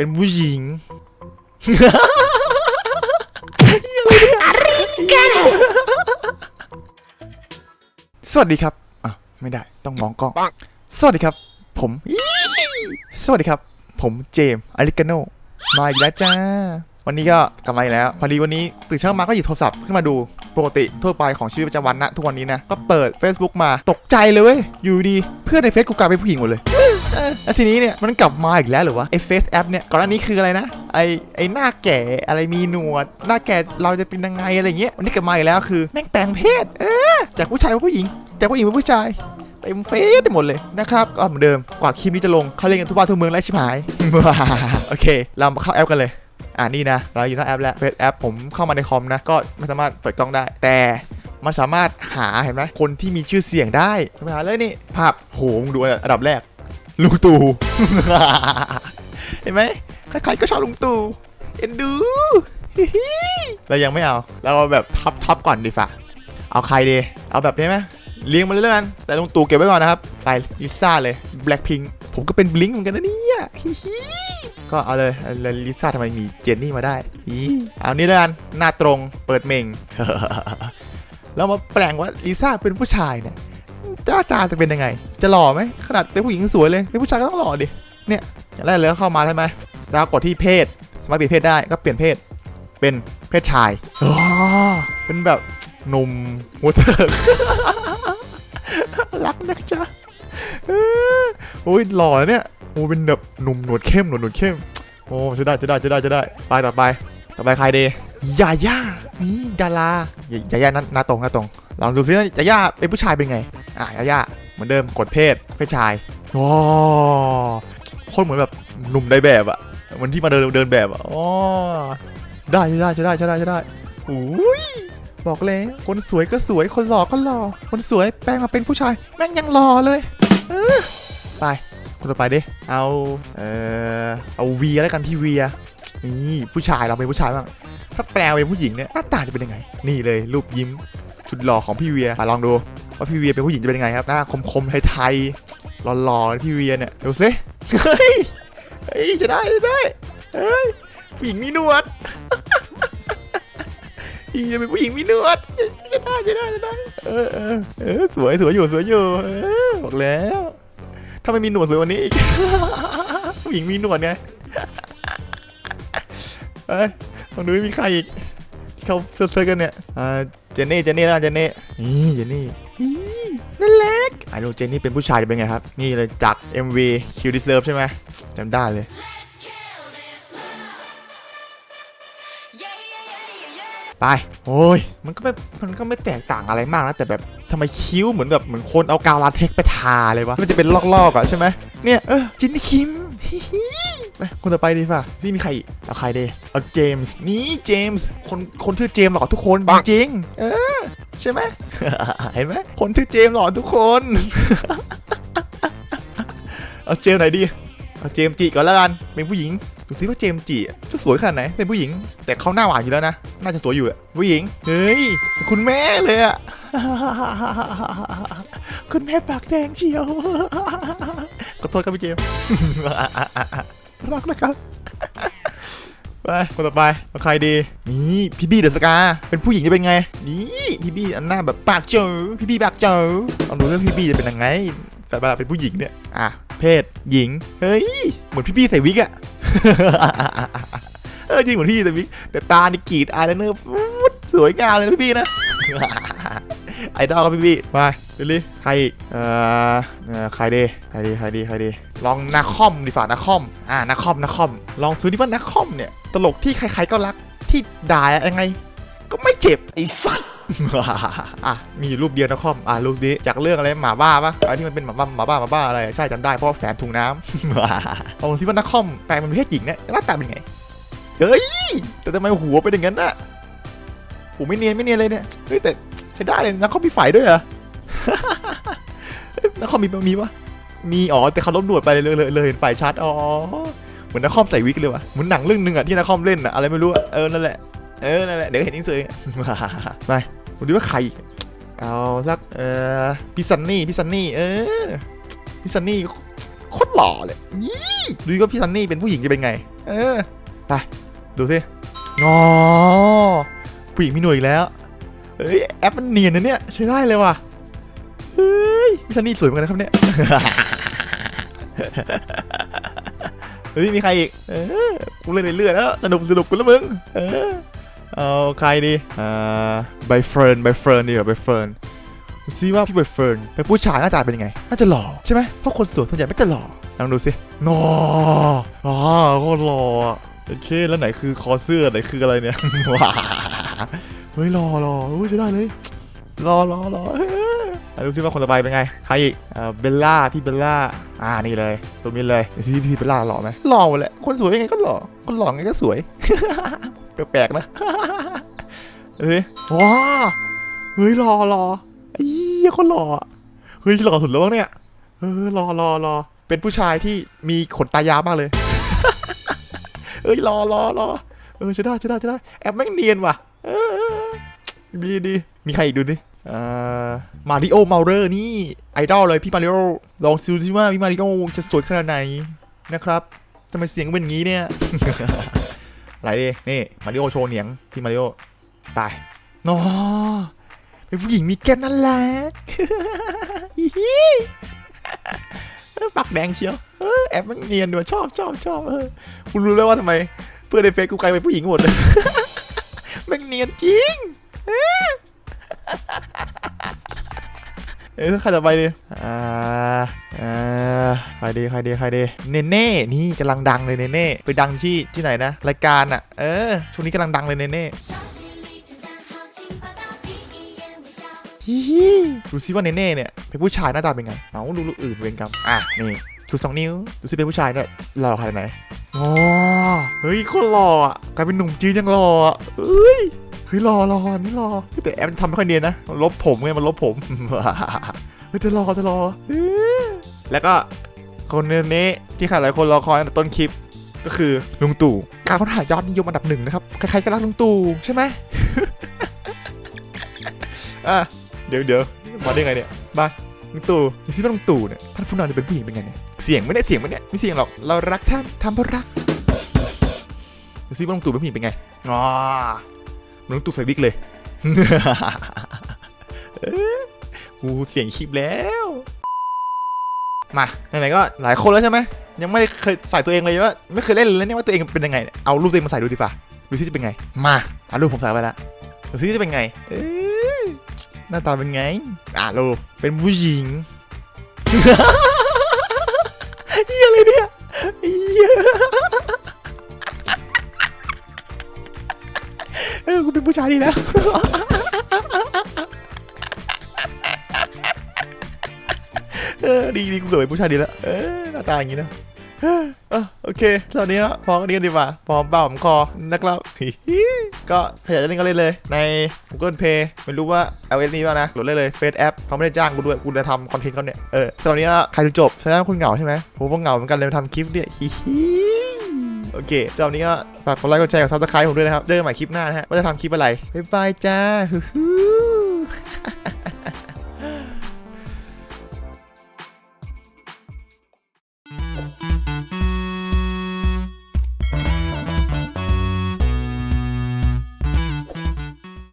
เป็นผู้หญิงสวัสดีครับอะไม่ได้ต้องมองกล้อง สวัสดีครับ ผม สวัสดีครับ ผมเจมส์อลิกาโนมาอีกแล้วจ้า วันนี้ก็กลับมาอีกแล้ว พอดีวันนี้ตื่นเช้ามาก็หยิบโทรศัพท์ขึ้นมาดูปกติทั่วไปของชีวิตประจำวันนะทุกวันนี้นะ ก็เปิด Facebook มาตกใจเลยเว้ยอยู่ดีเพื่อนในเฟซกูกลายเป็นผู้หญิงหมดเลยเออ แล้วทีนี้เนี่ยมันกลับมาอีกแล้วหรือวะไอ้เฟซแอปเนี่ยก่อนหน้านี้คืออะไรนะไอ้ไอ้หน้าแก่อะไรมีหนวด หน้าแก่เราจะเป็นยังไงอะไรเงี้ยวันนี้กลับมาอีกแล้วคือแม่งแปลงเพศเออจากผู้ชายเป็นผู้หญิง จากผู้หญิงเป็นผู้ชายเต็มเฟซไปหมดเลยนะครับก็เหมือนเดิมกว่าคลิปนี้จะลงเขาเล่นกันทุกบ้านทุกเมืองแล้ชิบหายโอเค เรามาเข้าแอปกันเลยอ่านี่นะ เราอยู่หน้าแอปแล้วเฟซแอปผมเข้ามาในคอมนะ ก็ไม่สามารถเปิดกล้องได้ แต่มันสามารถหาเห็นไหมคนที่มีชื่อเสียงได้ไปหาเลยนี่ภาพโหมึงดูอันดับแรก ลุงตู่ เห็นไหมใครๆก็ชอบลุงตู่เอ็นดูฮิฮิเรายังไม่เอา เราเอาแบบท็อปท็อปก่อนดีฝ่าเอาใครดี เอาแบบนี้ไหมเลี้ยงมาเรื่อยๆกันแต่ลุงตู่เก็บไว้ก่อนนะครับ ไปลิซ่าเลยแบล็คพิงผมก็เป็นบลิงเหมือนกันนะเนี่ยฮิฮิก็เอาเลยลิซ่าทำไมมีเจนนี่มาได้ฮิเอานี่แล้วกันหน้าตรงเปิดเมงแล้วมาแปลงว่าลิซ่าเป็นผู้ชายเนี่ย จ้าตาจะเป็นยังไง จะหล่อไหมขนาดเป็นผู้หญิงสวยเลยเป็นผู้ชายก็ต้องหล่อดิเนี่ยอย่างแรกเลยก็เข้ามาใช่ไหมแล้วกดที่เพศสามารถเปลี่ยนเพศได้ก็เปลี่ยนเพศ เป็นเพศชายอ๋อเป็นแบบหนุ่มหัวเถิกรักนะจ๊ะเออโอ้ยหล่อนะเนี่ยโอ้เป็นแบบหนุ่มหนวดเข้มหนวดหนวดเข้มโอ้จะได้จะได้จะได้จะได้ไปต่อไปต่อไปใครดียาย่านี่ดารา ยาย่าหน้าตรงหน้าตรงลองดูซิว่ายาย่าเป็นผู้ชายเป็นไง อะยาย่าเหมือนเดิมกดเพศเพศชายว้าวโคตรเหมือนแบบหนุ่มในแบบอะเหมือนที่มาเดินเดินแบบอะอ๋อได้ได้จะได้จะได้จะได้อุ้ยบอกเลยคนสวยก็สวยคนหล่อก็หล่อคนสวยแปลงมาเป็นผู้ชายแม่งยังหล่อเลยเไปคนต่อไปดิเอาเออเอาเวียแล้วกันพี่เวียนี่ผู้ชายเราเป็นผู้ชายบ้างถ้าแปลงเป็นผู้หญิงเนี่ยหน้าตาจะเป็นยังไง นี่เลยรูปยิ้มสุดหล่อของพี่เวียมาลองดู ว่าพี่เวียเป็นผู้หญิงจะเป็นยังไงครับ หน้าคมๆไทยๆหล่อๆพี่เวียเนี่ยดูสิเฮ้ยเฮ้ยจะได้จะได้เฮ้ยผู้หญิงมีหนวดพี่จะเป็นผู้หญิงมีหนวดจะได้จะได้จะได้เออเออเออสวยสวยอยู่สวยอยู่บอกแล้วถ้าไม่มีหนวดสวยกวันนี้อีกผู้หญิงมีหนวดไงเอ้ยลองดูว่ามีใครอีกเขาเซิร์ชๆกันเนี่ยอ่าเจนนี่เจนนี่แล้วเจนนี่นี่เจนนี่ ไอ้ลูกเจนนี่เป็นผู้ชายเป็นไงครับ นี่เลยจาก MV Q Deserve ใช่ไหมจำได้เลยไป โอ้ย มันก็ไม่ มันก็ไม่แตกต่างอะไรมากนะ แต่แบบทำไมคิ้วเหมือนแบบเหมือนคนเอากาวลาเทคไปทาเลยวะ มันจะเป็นลอกๆอะใช่ไหมเนี่ย เออ จินนี่คิมฮิฮิไปคนต่อไปดีป่ะที่มีใครอีกเอาใครดีเอาเจมส์ นี่เจมส์ คน คนชื่อเจมส์หล่อทุกคน จริง เออ ใช่ไหมเห็นไหมคนชื่อเจมหล่อทุกคน เอาเจมไหนดีเอาเจมจีก่อนแล้วกันเป็นผู้หญิงดูซิว่าเจมจีจะสวยขนาดไหนเป็นผู้หญิง แต่เขาหน้าหวานอยู่แล้วนะน่าจะสวยอยู่อะผู้หญิงเฮ้ยคุณแม่เลยอะคุณแม่ปากแดงเชียวขอโทษครับพี่เจมรักนะครับ ไปคนต่อไปเอาใครดีนี่พี่บี้เดอะสกาเป็นผู้หญิงจะเป็นไง นี่พี่บี้อันหน้าแบบปากเจอพี่บี้ปากเจอลองดูว่าพี่บี้จะเป็นยังไง แต่เวลาเป็นผู้หญิงเนี่ยอะเพศหญิงเฮ้ยเหมือนพี่บี้ใส่วิกอะเออจริงเหมือนพี่ใส่วิกแต่ตานี่กรีดอายไลเนอร์สวยงามเลยนะพี่บี้นะ ไอดอลครับพี่บี้มาดูดิใครอีกเอ่อเอ่อใครดีใครดีใครดีใครดี ลองนาคอมดีฝ่านาคอมอ่านาคอมนาคอม ลองซื้อที่ว่านาคอมเนี่ยตลกที่ใครๆก็รักที่ด่ายังไง ก็ไม่เจ็บไอ้สัสอะมีอยู่รูปเดียวนะคอมอะรูปนี้จากเรื่องอะไรหมาบ้าปะอะไรที่มันเป็นหมาบ้าหมาบ้าหมาบ้าอะไรใช่จำได้เพราะว่าแฝนถุงน้ำเอาที่ว่านักคอมแปลงเป็นเพศหญิงเนี่ยหน้าตาเป็นไงเฮ้ยแต่ทำไมหัวเป็นอย่างนั้นน่ะหูไม่เนียนไม่เนียนเลยเนี่ยเฮ้ยแต่ใช้ได้เลยนักคอมมีฝ่ายด้วยเหรอเฮ้ยนักคอมมีมีปะมีอ๋อแต่เขาล้มหนวดไปเลยเลยเลยเห็นฝ่ายชัดอ๋อเหมือนนักคอมใส่วิกเลยวะเหมือนหนังเรื่องหนึงอะที่นักคอมเล่นอะอะไรไม่รู้เออนั่นแหละเออนั่นแหละเดี๋ยวเห็นอินเสิร์ตไปดูดิว่าใครเอาสักเออพี่ซันนี่พี่ซันนี่เออพี่ซันนี่โคตรหล่อเลยยี่ดูว่าพี่ซันนี่เป็นผู้หญิงจะเป็นไง เออไปดูสิงอผู้หญิงมีหน่วยอีกแล้ว เฮ้ยแอปมันเนียนนะเนี่ยใช้ได้เลยว่ะเฮ้ยพี่ซันนี่สวยเหมือนกันนะครับเนี่ยเฮ้ยมีใครอีกเออกูเล่นเรื่อยๆแล้วสนุกสนุกกูแล้วมึงเออเอาใครดีอ่าใบเฟิร์นใบเฟิร์นดีกว่าใบเฟิร์นดูซิว่าพี่ใบเฟิร์นเป็นผู้ชายหน้าตาเป็นยังไง น่าจะหล่อใช่ไหมเพราะคนสวยส่วนใหญ่ไม่จะหล่อลองดูสิงออ๋อโคตรหล่อโอเคแล้วไหนคือคอเสื้อไหนคืออะไรเนี่ยว้า เฮ้ยหล่อหล่ออุ้ยใช้ได้เลยหล่อหล่อหล่อเอออะดูซิว่าคนต่อไปเป็นไง ใครอีกอ่าเบลล่า พี่เบลล่า อ่า นี่เลย ตรงนี้เลยดูซิพี่เบลล่าหล่อไหมหล่อหมดแหละ คนสวยยังไงก็หล่อ คนหล่อไงก็สวย แปลกๆนะ เฮ้ย ว้า เฮ้ยหล่อหล่อไอ้เหี้ยคนหล่ออะเฮ้ยหล่อสุดแล้วมั้งเนี่ย เออหล่อหล่อหล่อเป็นผู้ชายที่มีขนตายาวมากเลย เอ้ยหล่อหล่อหล่อเออใช่ได้ใช่ได้ใช่ได้ แอบแม่งเนียนว่ะเออเออ ดีดีมีใครอีกดูดิอ่ามาริโอเมาเรอร์นี่ไอดอลเลยพี่มาริโอลองซิซิว่าพี่มาริโอจะสวยขนาดไหนนะครับทำไมเสียงเป็นงี้เนี่ยไรดินี่มาริโอโชว์เหนียงพี่มาริโอตายนอเป็นผู้หญิงมีแก้มนั่นแหละปากแดงเชียวออแอบมันเนียนด้วยชอบชอบชอบเออคุณรู้แล้วว่าทำไม เพื่อนในเฟซกูกลายเป็นผู้หญิงหมดเลยแม่งเนียนจริง เอ้ยใครจะไปดีอ่าอ่าใครดีใครดีใครดีเนเน่นี่กำลังดังเลยเนเน่ไปดังที่ที่ไหนนะรายการอะเออช่วงนี้กำลังดังเลยเนเน่ดูซิว่าเนเน่เนี่ยเป็นผู้ชายหน้าตาเป็นไงเอาดูลูกอื่นเวรกรรมอะนี่ชูสองนิ้วดูซิเป็นผู้ชายเนี่ยหล่อขนาดไหนอ๋อเฮ้ยคนหล่ออะกลายเป็นหนุ่มจีนยังหล่ออะเฮ้ย เฮ้ยหล่อหล่อนี่หล่อแต่แอปมันทำไม่ค่อยเนียนนะมันลบผมไงมันลบผมเฮ้ยจะหล่อจะหล่อแล้วก็คนนี้ที่ใครหลายคนรอคอยต้นคลิปก็คือลุงตู่การค้นหายอดนิยมอันดับหนึ่งนะครับใครๆก็รักลุงตู่ใช่ไหมอะเดี๋ยวเดี๋ยวมาได้ไงเนี่ยมาลุงตู่ดูซิว่าลุงตู่เนี่ยท่านผู้นำจะเป็นผู้หญิงเป็นไงเนี่ยเสียงไม่ได้เสียงไม่เนี่ยไม่เสียงหรอกเรารักท่านทำเพราะรักดูซิว่าลุงตู่เป็นผู้หญิงเป็นไงอ๋อ มือนลุงตู่ใส่วิกเลยกูเสียงคลิปแล้ว มาไหนๆก็หลายคนแล้วใช่ไหมยังไม่เคยใส่ตัวเองเลยว่าไม่เคยเล่นเลยเนี่ยว่าตัวเองเป็นยังไง เอารูปตัวเองมาใส่ดูดีกว่าดูซิจะเป็นไง มาเอารูปผมใส่ไปแล้วดูซิจะเป็นไงหน้าตาเป็นไง อะโลเป็นผู้หญิง กูเป็นผู้ชายดีแล้ว เออดีดีกูเกิดเป็นผู้ชายดีแล้ว เออหน้าตาอย่างนี้นะออเอโอเคตอนนี้ก็พอกันนี้กันดีกว่าพอเบาผมคอนะครับก็ใครอยากจะเล่นก็เล่นเลย ใน Google Play ไม่รู้ว่า LS นี้ป่ะนะโหลดเล่นเลยเฟซแอปเขาไม่ได้จ้างกูด้วยกูจะทำคอนเทนต์เขาเนี่ย เออตอนนี้ใครดูจบแสดงว่าคุณเหงาใช่ไหมผมก็เหงาเหมือนกันเลยทำคลิปเนี่ยฮิฮิ โอเคสำหรับนี้ก็ฝากกดไลค์กดแชร์กดซับสไครต์ผมด้วยนะครับ เจอกันใหม่คลิปหน้านะฮะ ว่าจะทำคลิปอะไร บ๊ายบายจ้าฮู้ฮู้